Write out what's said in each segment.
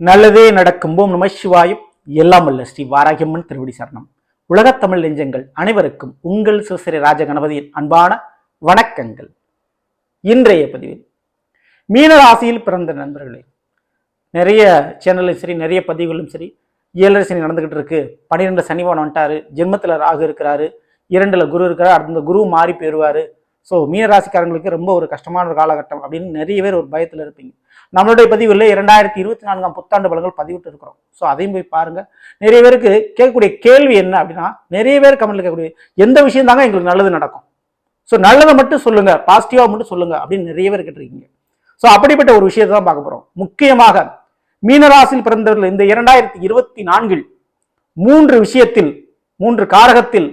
நல்லதே நடக்கும். போம் நம சிவாயும். எல்லாம் அல்ல ஸ்ரீ வாராகியம்மன் திருவடி சரணம். உலகத்தமிழ் நெஞ்சங்கள் அனைவருக்கும் உங்கள் சிவசிறை ராஜ கணபதியின் அன்பான வணக்கங்கள். இன்றைய பதிவில் மீன ராசியில் பிறந்த நண்பர்களே நிறைய சேனலும் சரி நிறைய பதிவுகளும் சரி ஏழரை சனி நடந்துகிட்டு இருக்கு. பன்னிரெண்டு சனிவான் வந்துட்டாரு. ஜென்மத்தில் ராகு இருக்கிறாரு. இரண்டுல குரு இருக்கிறார். அந்த குரு மாறி போயிடுவாரு ஸோ மீனராசிக்காரங்களுக்கு ரொம்ப ஒரு கஷ்டமான ஒரு காலகட்டம் அப்படின்னு நிறைய பேர் ஒரு பயத்தில் இருப்பீங்க. நம்மளுடைய பதிவில் இரண்டாயிரத்தி இருபத்தி நான்காம் புத்தாண்டு பலன்கள் பதிவிட்டு இருக்கிறோம் ஸோ அதையும் போய் பாருங்க. நிறைய பேருக்கு கேட்கக்கூடிய கேள்வி என்ன அப்படின்னா நிறைய பேர் கமெண்ட்ல கேட்கக்கூடிய எந்த விஷயம் தாங்க எங்களுக்கு நல்லது நடக்கும்? ஸோ நல்லதை மட்டும் சொல்லுங்க பாசிட்டிவாக மட்டும் சொல்லுங்க அப்படின்னு நிறைய பேர் கேட்டிருக்கீங்க. ஸோ அப்படிப்பட்ட ஒரு விஷயத்தை தான் பார்க்க போறோம். முக்கியமாக மீனராசியில் பிறந்தவர்கள் இந்த இரண்டாயிரத்தி இருபத்தி நான்கில் மூன்று விஷயத்தில் மூன்று காரகத்தில்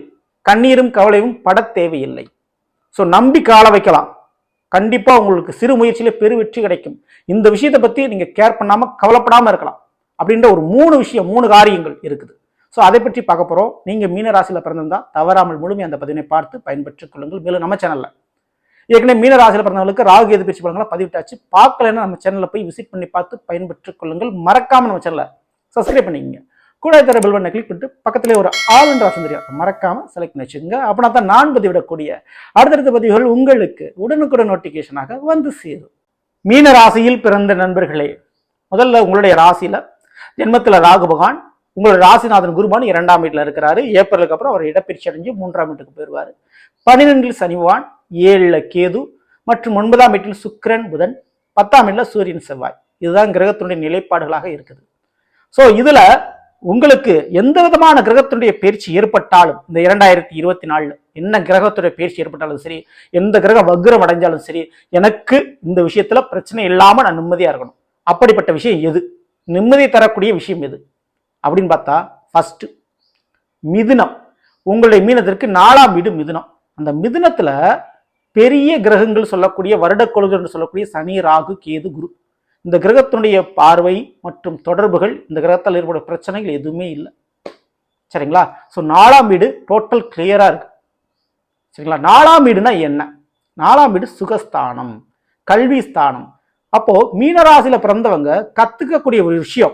கண்ணீரும் கவலையும் பட தேவையில்லை. ஸோ நம்பி கால வைக்கலாம். கண்டிப்பாக உங்களுக்கு சிறு முயற்சியில் பெரு வெற்றி கிடைக்கும். இந்த விஷயத்தை பற்றி நீங்கள் கேர் பண்ணாமல் கவலைப்படாமல் இருக்கலாம். அப்படின்ற ஒரு மூணு விஷயம் மூணு காரியங்கள் இருக்குது. ஸோ அதை பற்றி பார்க்க போகிறோம் நீங்கள் மீனராசியில் பிறந்திருந்தால் பிறந்திருந்தா தவறாமல் முழுமை அந்த பதினை பார்த்து பயன்பெற்றுக் கொள்ளுங்கள். மேலும் நம்ம சேனலில் ஏற்கனவே மீனராசியில் பிறந்தவங்களுக்கு ராகு எது பயிற்சி பலன்களை பதிவிட்டாச்சு. பார்க்கலன்னா நம்ம சேனலில் போய் விசிட் பண்ணி பார்த்து பயன்பெற்றுக் கொள்ளுங்கள். மறக்காமல் நம்ம சேனலை சப்ஸ்கிரைப் பண்ணிக்கங்க. கூட தர பெல் பட்டனை கிளிக் பண்ணிட்டு பக்கத்திலே ஒரு ஆல் என்ற ஆப்ஷன் தெரியும். மறக்காம செலக்ட் பண்ணி வச்சுக்கோங்க. அப்படின்னா தான் நான் பதிவிடக்கூடிய அடுத்தடுத்த பதிவுகள் உங்களுக்கு உடனுக்குடன் நோட்டிஃபிகேஷனாக வந்து சேரும். மீன ராசியில் பிறந்த நண்பர்களே முதல்ல உங்களுடைய ராசியில ஜென்மத்தில் ராகு பகவான் உங்களோட ராசிநாதன் குருபான் இரண்டாம் வீட்டில் இருக்கிறாரு. ஏப்ரலுக்கு அப்புறம் அவர் இடப்பெயர்ச்சி அடைஞ்சு மூன்றாம் வீட்டுக்கு போயிடுவார். பன்னிரெண்டில் சனிவான் ஏழில் கேது மற்றும் ஒன்பதாம் வீட்டில் சுக்கிரன் புதன் பத்தாம் வீட்டில் சூரியன் செவ்வாய். இதுதான் கிரகத்தினுடைய நிலைப்பாடுகளாக இருக்குது. ஸோ இதில் உங்களுக்கு எந்த விதமான கிரகத்தினுடைய பயிற்சி ஏற்பட்டாலும் இந்த இரண்டாயிரத்தி இருபத்தி நாலுல என்ன கிரகத்துடைய பயிற்சி ஏற்பட்டாலும் சரி எந்த கிரகம் வக்ரம் அடைஞ்சாலும் சரி எனக்கு இந்த விஷயத்துல பிரச்சனை இல்லாம நான் நிம்மதியா இருக்கணும். அப்படிப்பட்ட விஷயம் எது? நிம்மதி தரக்கூடிய விஷயம் எது? அப்படின்னு பார்த்தா ஃபர்ஸ்ட் மிதுனம். உங்களுடைய மீனத்திற்கு நாலாம் வீடு மிதுனம். அந்த மிதுனத்துல பெரிய கிரகங்கள் சொல்லக்கூடிய வருட என்று சொல்லக்கூடிய சனி ராகு கேது குரு. இந்த கிரகத்தினுடைய பார்வை மற்றும் தொடர்புகள் இந்த கிரகத்தால் ஏற்படும் பிரச்சனைகள் எதுவுமே இல்லை. சரிங்களா? ஸோ நாலாம் வீடு டோட்டல் கிளியராக இருக்கு. சரிங்களா? நாலாம் வீடுனா என்ன? நாலாம் வீடு சுகஸ்தானம் கல்வி ஸ்தானம் அப்போ மீனராசியில் பிறந்தவங்க கற்றுக்கக்கூடிய ஒரு விஷயம்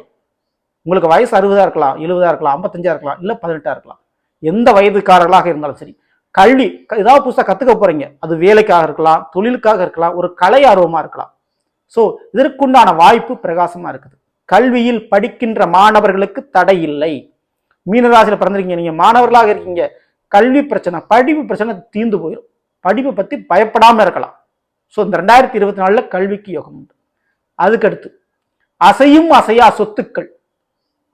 உங்களுக்கு வயசு அறுபதாக இருக்கலாம் எழுபதாக இருக்கலாம் ஐம்பத்தஞ்சா இருக்கலாம் இல்லை பதினெட்டாக இருக்கலாம். எந்த வயதுக்காரர்களாக இருந்தாலும் சரி கல்வி க- ஏதாவது புதுசாக கற்றுக்க போகிறீங்க அது வேலைக்காக இருக்கலாம் தொழிலுக்காக இருக்கலாம் ஒரு கலை ஆர்வமாக இருக்கலாம். ஸோ இதற்குண்டான வாய்ப்பு பிரகாசமாக இருக்குது. கல்வியில் படிக்கின்ற மாணவர்களுக்கு தடை இல்லை. மீனராசியில் பிறந்திருக்கீங்க நீங்கள் மாணவர்களாக இருக்கீங்க. கல்வி பிரச்சனை படிப்பு பிரச்சனை தீர்ந்து போயிடும் படிப்பை பற்றி பயப்படாமல் இருக்கலாம். ஸோ இந்த ரெண்டாயிரத்தி இருபத்தி நாலில் கல்விக்கு யோகம் உண்டு. அதுக்கடுத்து அசையும் அசையா சொத்துக்கள்.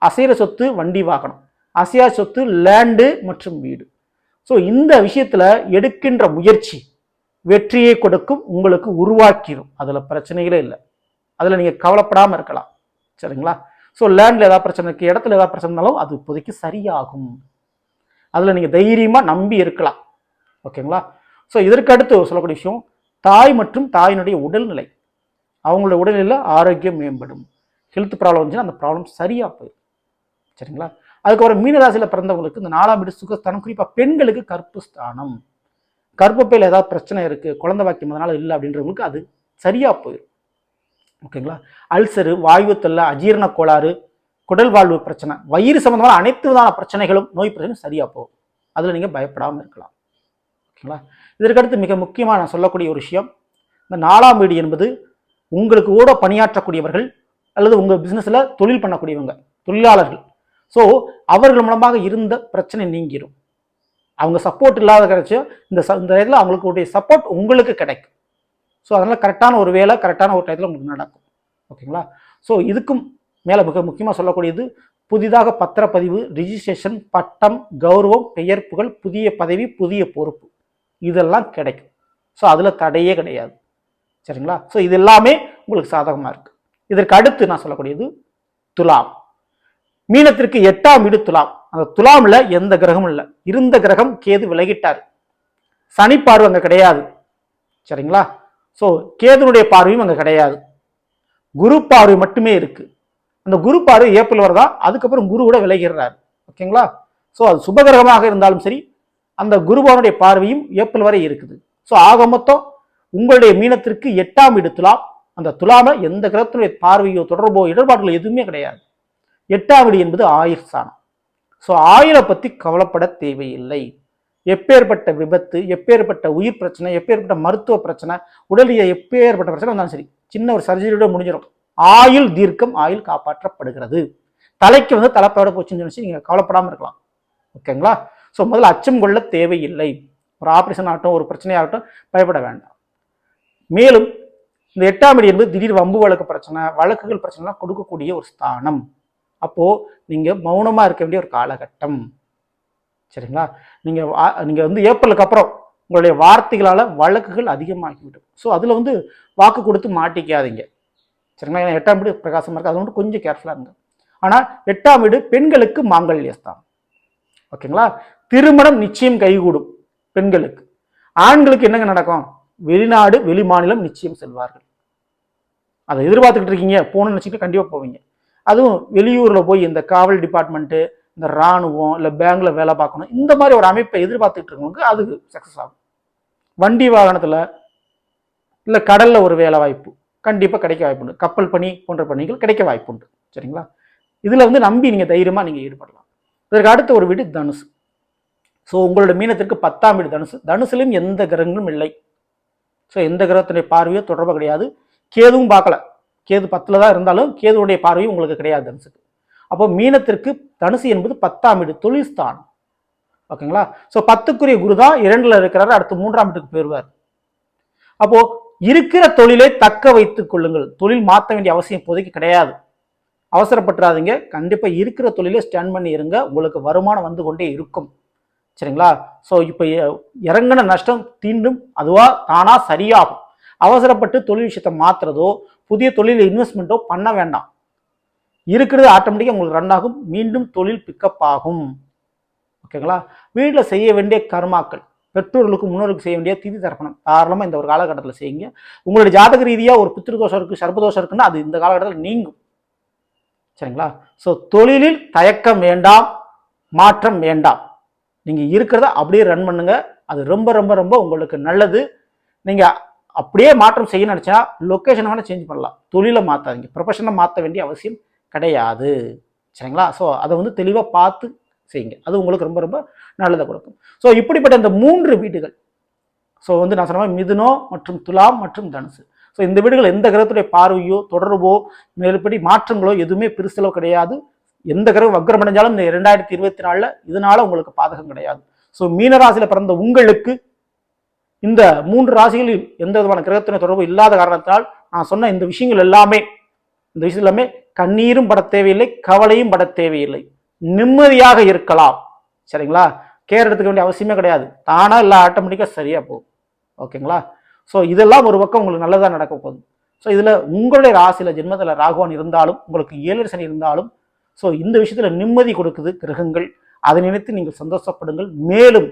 அசைகிற சொத்து வண்டி வாகனம். அசையா சொத்து லேண்டு மற்றும் வீடு. ஸோ இந்த விஷயத்தில் எடுக்கின்ற முயற்சி வெற்றியை கொடுக்கும் உங்களுக்கு உருவாக்கிடும் அதில் பிரச்சனைகளே இல்லை. அதில் நீங்கள் கவலைப்படாமல் இருக்கலாம். சரிங்களா? ஸோ லேண்டில் ஏதாவது பிரச்சனை இருக்குது இடத்துல ஏதாவது பிரச்சனை இருந்தாலும் அது இப்போதைக்கு சரியாகும். அதில் நீங்கள் தைரியமாக நம்பி இருக்கலாம். ஓகேங்களா? ஸோ இதற்கு அடுத்து சொல்லக்கூடிய விஷயம் தாய் மற்றும் தாயினுடைய உடல்நிலை. அவங்களுடைய உடல்நிலையில் ஆரோக்கியம் மேம்படும். ஹெல்த் ப்ராப்ளம் வந்துச்சுன்னா அந்த ப்ராப்ளம் சரியாக போயிடும். சரிங்களா? அதுக்கப்புறம் மீனராசியில் பிறந்தவங்களுக்கு இந்த நாலாம் வீடு சுகஸ்தானம் குறிப்பாக பெண்களுக்கு கற்பு ஸ்தானம் கர்ப்பப்பையில் ஏதாவது பிரச்சனை இருக்குது குழந்தை வாக்கியம் அதனால் இல்லை அப்படின்றவங்களுக்கு அது சரியாக போயிடும் ஓகேங்களா? அல்சரு வாயு தொல்லை அஜீரண கோளாறு குடல் வாழ்வு பிரச்சனை வயிறு சம்மந்தமான அனைத்து விதமான பிரச்சனைகளும் நோய் பிரச்சனையும் சரியாக போகும். அதில் நீங்கள் பயப்படாமல் இருக்கலாம். ஓகேங்களா? இதற்கடுத்து மிக முக்கியமாக நான் சொல்லக்கூடிய ஒரு விஷயம் இந்த நாலாம் வீடு என்பது உங்களுக்கு கூட பணியாற்றக்கூடியவர்கள் அல்லது உங்கள் பிஸ்னஸில் தொழில் பண்ணக்கூடியவங்க தொழிலாளர்கள். ஸோ அவர்கள் மூலமாக இருந்த பிரச்சனை நீங்கிரும். அவங்க சப்போர்ட் இல்லாத கிடைச்சு இந்த ச- இந்த இடத்துல உடைய சப்போர்ட் உங்களுக்கு கிடைக்கும். ஸோ அதனால் கரெக்டான ஒரு வேலை கரெக்டான ஒரு டயத்தில் உங்களுக்கு நடக்கும். ஓகேங்களா ஸோ இதுக்கும் மேலே மிக முக்கியமாக சொல்லக்கூடியது புதிதாக பத்திரப்பதிவு ரிஜிஸ்ட்ரேஷன் பட்டம் கௌரவம் பெயர் புகழ் புதிய பதவி புதிய பொறுப்பு. இதெல்லாம் கிடைக்கும். ஸோ அதில் தடையே கிடையாது. சரிங்களா? ஸோ இது எல்லாமே உங்களுக்கு சாதகமாக இருக்குது இதற்கு அடுத்து நான் சொல்லக்கூடியது துலாம். மீனத்திற்கு எட்டாம் வீடு துலாம். அந்த துலாமில் எந்த கிரகமும் இல்லை. இருந்த கிரகம் கேது விலகிட்டார். சனி பார்வை கிடையாது. சரிங்களா? ஸோ கேதுனுடைய பார்வையும் அங்கே கிடையாது. குரு பார்வை மட்டுமே இருக்குது அந்த குரு பார்வை ஏப்ரல் வரதா அதுக்கப்புறம் குருவோட விலகிறார் ஓகேங்களா? ஸோ அது சுபகிரகமாக இருந்தாலும் சரி அந்த குருபவனுடைய பார்வையும் ஏப்ரல் வரை இருக்குது. ஸோ ஆக மொத்தம் உங்களுடைய மீனத்திற்கு எட்டாம் வீடு துலாம். அந்த துலாம எந்த கிரகத்தினுடைய பார்வையோ தொடர்போ இடர்பாடுகள் எதுவுமே கிடையாது. எட்டாம் வீடு என்பது ஆயுர் சாணம். ஸோ ஆயுளை பற்றி கவலைப்பட தேவையில்லை. எப்பேற்பட்ட விபத்து எப்பேற்பட்ட உயிர் பிரச்சனை எப்பேற்பட்ட மருத்துவ பிரச்சனை உடலிய எப்பேற்பட்ட பிரச்சனை வந்தாலும் சரி சின்ன ஒரு சர்ஜரியோட முடிஞ்சிடும் ஆயுள் தீர்க்கம் ஆயுள் காப்பாற்றப்படுகிறது. தலைக்கு வந்து தலைப்போட போச்சுன்னு சொல்லி நீங்கள் கவலைப்படாமல் இருக்கலாம். ஓகேங்களா? ஸோ முதல்ல அச்சம் கொள்ள தேவையில்லை. ஒரு ஆப்ரேஷன் ஆகட்டும் ஒரு பிரச்சனையாகட்டும் பயப்பட வேண்டாம். மேலும் இந்த எட்டாம் இடி என்பது திடீர் வம்பு வழக்கு பிரச்சனை வழக்குகள் பிரச்சனைலாம் கொடுக்கக்கூடிய ஒரு ஸ்தானம். அப்போது நீங்கள் மௌனமாக இருக்க வேண்டிய ஒரு காலகட்டம். சரிங்களா? நீங்கள் வா- வந்து ஏப்ரலுக்கு அப்புறம் உங்களுடைய வார்த்தைகளால் வழக்குகள் அதிகமாகிவிடும். ஸோ அதில் வந்து வாக்கு கொடுத்து மாட்டிக்காதீங்க. சரிங்களா? ஏன்னா எட்டாம் வீடு பிரகாசமாக இருக்குது அது வந்து கொஞ்சம் கேர்ஃபுல்லாக இருங்க. ஆனால் எட்டாம் வீடு பெண்களுக்கு மாங்கல்யஸ்தானம் ஓகேங்களா? திருமணம் நிச்சயம் கைகூடும் பெண்களுக்கு. ஆண்களுக்கு என்னங்க நடக்கும்? வெளிநாடு வெளி மாநிலம் நிச்சயம் செல்வார்கள். அதை எதிர்பார்த்துக்கிட்டு இருக்கீங்க. போகணும்னு நினச்சிக்கிட்டு கண்டிப்பாக போவீங்க. அதுவும் வெளியூரில் போய் இந்த காவல் டிபார்ட்மெண்ட்டு இந்த இராணுவம் இல்லை பேங்க்ல வேலை பார்க்கணும் இந்த மாதிரி ஒரு அமைப்பை எதிர்பார்த்துட்டு இருக்கவங்களுக்கு அது சக்ஸஸ் ஆகும். வண்டி வாகனத்தில் இல்லை கடலில் ஒரு வேலை வாய்ப்பு கண்டிப்பாக கிடைக்க வாய்ப்புண்டு கப்பல் பணி போன்ற பணிகள் கிடைக்க வாய்ப்புண்டு சரிங்களா? இதில் வந்து நம்பி நீங்கள் தைரியமாக நீங்கள் ஈடுபடலாம். இதற்கு அடுத்த ஒரு வீடு தனுசு. ஸோ உங்களோட மீனத்திற்கு பத்தாம் வீடு தனுசு. தனுசுலையும் எந்த கிரகங்களும் இல்லை. ஸோ எந்த கிரகத்தினுடைய பார்வையோ தொடர்பு கிடையாது. கேதுவும் பார்க்கல. கேது பத்தில் தான் இருந்தாலும் கேதுவுடைய பார்வையும் உங்களுக்கு கிடையாது தனுசுக்கு. அப்போ மீனத்திற்கு தனுசு என்பது பத்தாம் வீடு தொழில்ஸ்தான் ஓகேங்களா? ஸோ பத்துக்குரிய குரு தான் இரண்டில் இருக்கிறாரு அடுத்து மூன்றாம் வீட்டுக்கு போயிடுவார் அப்போ இருக்கிற தொழிலை தக்க வைத்துக் கொள்ளுங்கள். தொழில் மாற்ற வேண்டிய அவசியம் இப்போதைக்கு கிடையாது. அவசரப்பட்டுறாதீங்க. கண்டிப்பாக இருக்கிற தொழிலை ஸ்டாண்ட் பண்ணி இருங்க. உங்களுக்கு வருமானம் வந்து கொண்டே இருக்கும். சரிங்களா? ஸோ இப்போ இறங்கின நஷ்டம் தீண்டும். அதுவாக தானாக சரியாகும். அவசரப்பட்டு தொழில் விஷயத்தை மாற்றுறதோ புதிய தொழில் இன்வெஸ்ட்மெண்ட்டோ பண்ண வேண்டாம். இருக்கிறது ஆட்டோமேட்டிக்காக உங்களுக்கு ரன் ஆகும். மீண்டும் தொழில் பிக்கப் ஆகும். ஓகேங்களா வீட்டில் செய்ய வேண்டிய கர்மாக்கள் பெற்றோர்களுக்கு முன்னோருக்கு செய்ய வேண்டிய திதி தர்ப்பணம். தாராளமாக இந்த ஒரு காலகட்டத்தில் செய்யுங்க. உங்களுடைய ஜாதக ரீதியாக ஒரு பித்திருதோஷம் இருக்குது சர்ப்பதோஷம் இருக்குன்னா அது இந்த காலகட்டத்தில் நீங்கும். சரிங்களா? ஸோ தொழிலில் தயக்கம் வேண்டாம் மாற்றம் வேண்டாம். நீங்கள் இருக்கிறத அப்படியே ரன் பண்ணுங்கள் அது ரொம்ப ரொம்ப ரொம்ப உங்களுக்கு நல்லது. நீங்கள் அப்படியே மாற்றம் செய்ய நினச்சா லொக்கேஷன் வேணால் சேஞ்ச் பண்ணலாம். தொழிலை மாற்றாதீங்க ப்ரொஃபஷனை மாற்ற வேண்டிய அவசியம் கிடையாது. சரிங்களா? ஸோ அதை வந்து தெளிவாக பார்த்து செய்யுங்க. அது உங்களுக்கு ரொம்ப ரொம்ப நல்லதை கொடுக்கும். ஸோ இப்படிப்பட்ட இந்த மூன்று வீடுகள். ஸோ வந்து நான் சொன்ன மிதுனோ மற்றும் துலாம் மற்றும் தனுசு. ஸோ இந்த வீடுகள் எந்த கிரகத்துடைய பார்வையோ தொடர்போ மேற்படி மாற்றங்களோ எதுவுமே பெருசளவு கிடையாது. எந்த கிரகம் வக்ரம் அடைஞ்சாலும் இந்த இரண்டாயிரத்தி இருபத்தி நாலில் இதனால உங்களுக்கு பாதகம் கிடையாது. ஸோ மீனராசியில் பிறந்த உங்களுக்கு இந்த மூன்று ராசிகளில் எந்த விதமான கிரகத்தின தொடர்பு இல்லாத காரணத்தால் நான் சொன்ன இந்த விஷயங்கள் எல்லாமே இந்த விஷயம் எல்லாமே கண்ணீரும் பட தேவையில்லை கவலையும் பட தேவையில்லை. நிம்மதியாக இருக்கலாம். சரிங்களா? கேர் எடுத்துக்க வேண்டிய அவசியமே கிடையாது. தானா இல்லை ஆட்டோமேட்டிக்காக சரியா போகும். ஓகேங்களா? ஸோ இதெல்லாம் ஒரு பக்கம் உங்களுக்கு நல்லதாக நடக்க போகுது. ஸோ இதில் உங்களுடைய ராசியில் ஜென்மத்தில் ராகுவான் இருந்தாலும் உங்களுக்கு ஏழு சனி இருந்தாலும் ஸோ இந்த விஷயத்தில் நிம்மதி கொடுக்குது கிரகங்கள். அதை நினைத்து நீங்கள் சந்தோஷப்படுங்கள். மேலும்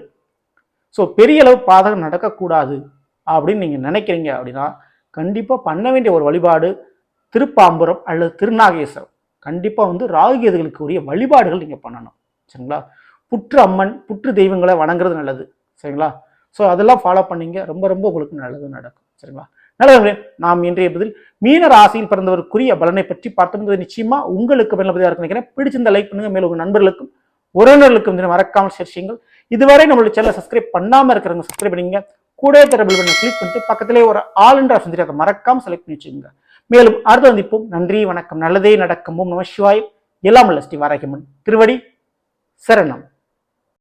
ஸோ பெரிய அளவு பாதகம் நடக்கக்கூடாது அப்படின்னு நீங்கள் நினைக்கிறீங்க அப்படின்னா கண்டிப்பாக பண்ண வேண்டிய ஒரு வழிபாடு திருப்பாம்புரம் அல்லது திருநாகேஸ்வரம். கண்டிப்பாக வந்து ராகுகேதுகளுக்கு உரிய வழிபாடுகள் நீங்கள் பண்ணணும். சரிங்களா? புற்று அம்மன் புற்று தெய்வங்களை வணங்குறது நல்லது. சரிங்களா? ஸோ அதெல்லாம் ஃபாலோ பண்ணீங்க. ரொம்ப ரொம்ப உங்களுக்கு நல்லது நடக்கும். சரிங்களா? நல்லது நாம் இன்றைய பதில் மீன ராசியில் பிறந்தவருக்குரிய பலனை பற்றி பார்த்தோம் நிச்சயமாக உங்களுக்கு பயனுள்ளதாக இருக்கும் நினைக்கிறேன். பிடிச்சிருந்த லைக் பண்ணுங்கள் மேலும் உங்கள் நண்பர்களுக்கும் உறவினர்களுக்கும் தினம் மறக்காமல் ஷேர் செய்யுங்கள். இதுவரை நம்மளுடைய சேனலை சப்ஸ்கிரைப் பண்ணாமல் இருக்கிறவங்க சப்ஸ்கிரைப் பண்ணிங்க கூட தர பில் பண்ண கிளிக் பண்ணிட்டு பக்கத்திலே ஒரு ஆல் என்ற ஆப்ஷன் தெரியும் அதை மறக்காம செலக்ட் பண்ணி வச்சுக்கோங்க. மேலும் அடுத்த சந்திப்போம். நன்றி வணக்கம். நல்லதே நடக்கும். ஓம் நம சிவாய். எல்லாம் உள்ள ஸ்ரீ வாராகியம்மன் திருவடி சரணம்.